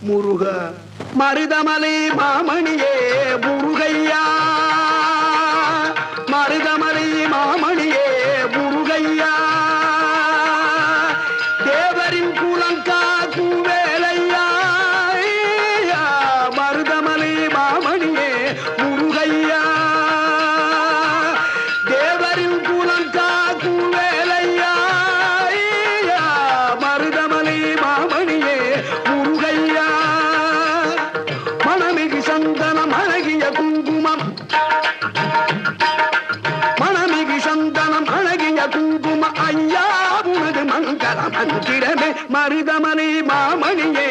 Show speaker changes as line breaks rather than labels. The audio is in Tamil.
முருக மருதமலை மாமணியே முருகையா. மருதமலை மாமணியே முருகையா. தேவரின் கூலங்கா கூவேலையா. மருதமலை மாமணியே முருகையா. சந்தனம் அழகிய குங்குமம். மணமிகு சந்தனம் அழகிய குங்கும ஐயா உனது மங்கள மந்திரமே மருதமனை மாமணியே.